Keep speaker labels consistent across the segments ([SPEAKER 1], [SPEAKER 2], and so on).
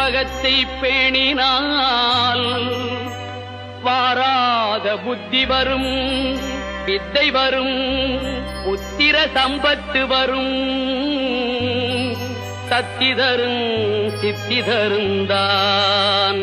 [SPEAKER 1] செவ்வகத்தை பேணினால் வாராத புத்தி வரும் வித்தை வரும் புத்திர சம்பத்து வரும். சத்தி தரும் சித்தி தருந்தான்.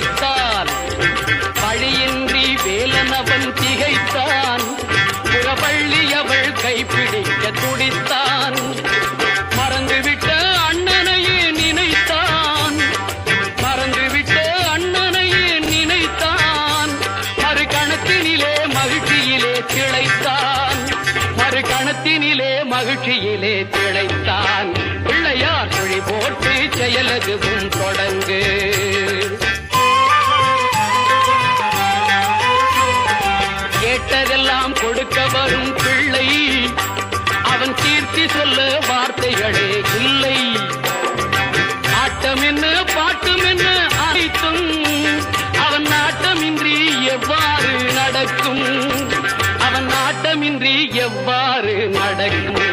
[SPEAKER 1] கைப்பிடிக்க பழியின்றி வேலனவன் திகைத்தான். புறவள்ளியவள் கைப்பிடிக்க துடித்தான். மறந்துவிட்ட அண்ணனையே நினைத்தான். மறந்துவிட்ட அண்ணனையே நினைத்தான். மறு கணத்தினிலே மகிழ்ச்சியிலே திளைத்தான். மறு கணத்தினிலே மகிழ்ச்சியிலே திளைத்தான். பிள்ளையார் மொழி போட்டு செயலதுவும் தொடங்கு. கேட்டதெல்லாம் கொடுக்க வரும் பிள்ளை. அவன் கீர்த்தி சொல்ல வார்த்தைகளே இல்லை. ஆட்டம் என்ன பாட்டும் என்ன அனைத்தும் அவன் நாட்டமின்றி எவ்வாறு நடக்கும்? அவன் நாட்டமின்றி எவ்வாறு நடக்கும்?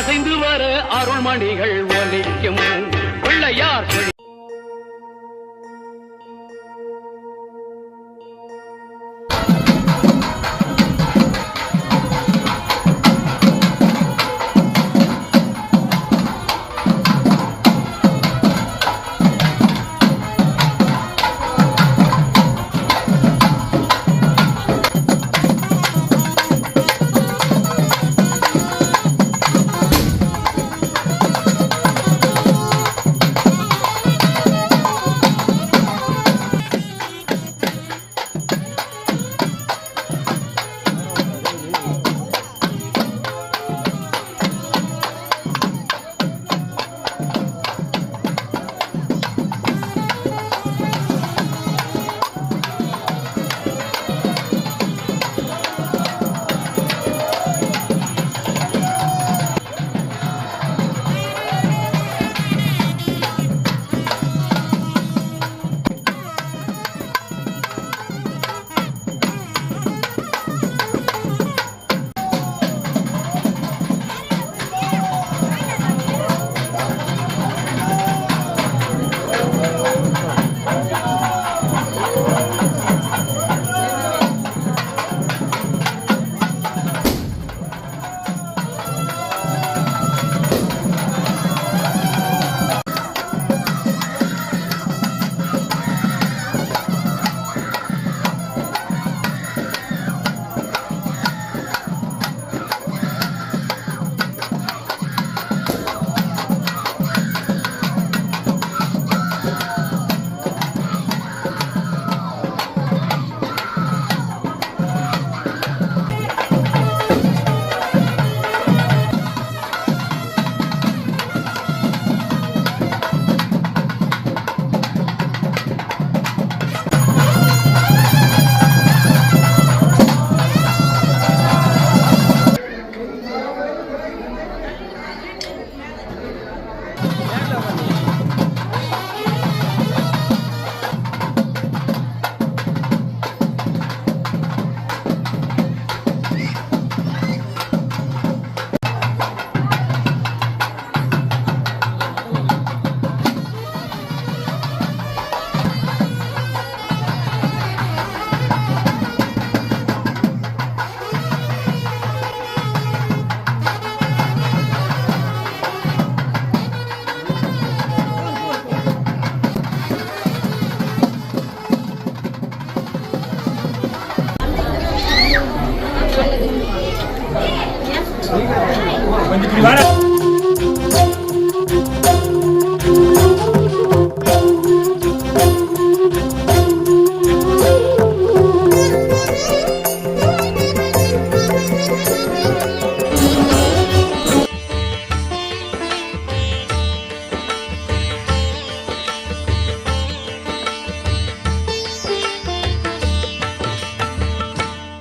[SPEAKER 1] அசைந்து வர அருள்மணிகள் ஒலிக்கும். பிள்ளையார்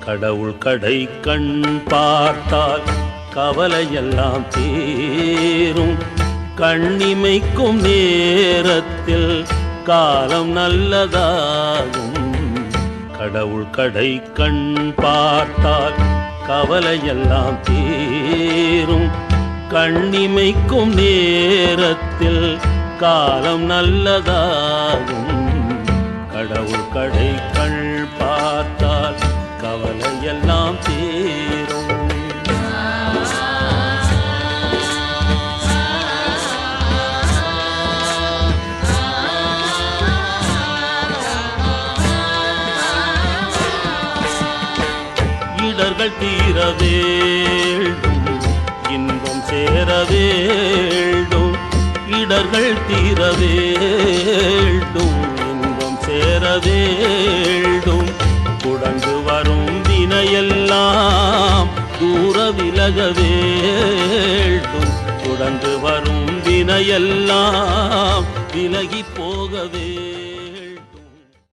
[SPEAKER 2] கடவுள் கடை கண் பார்த்தால் கவலையெல்லாம் தீரும். கண்ணிமைக்கும் நேரத்தில் காலம் நல்லதாகும். கடவுள் கடை கண் பார்த்தால் கவலையெல்லாம் தீரும். கண்ணிமைக்கும் நேரத்தில் காலம் நல்லதாகும். கடவுள் கடை இடர்கள் தீர வேண்டும் இன்பம் சேர வேண்டும். இடர்கள் தீர வேண்டும். இன்பம் சேர வேண்டும். குடங்கு வரும் வினையெல்லாம் தூர விலக வேண்டும். குடங்கு வரும் வினையெல்லாம் விலகி போகவே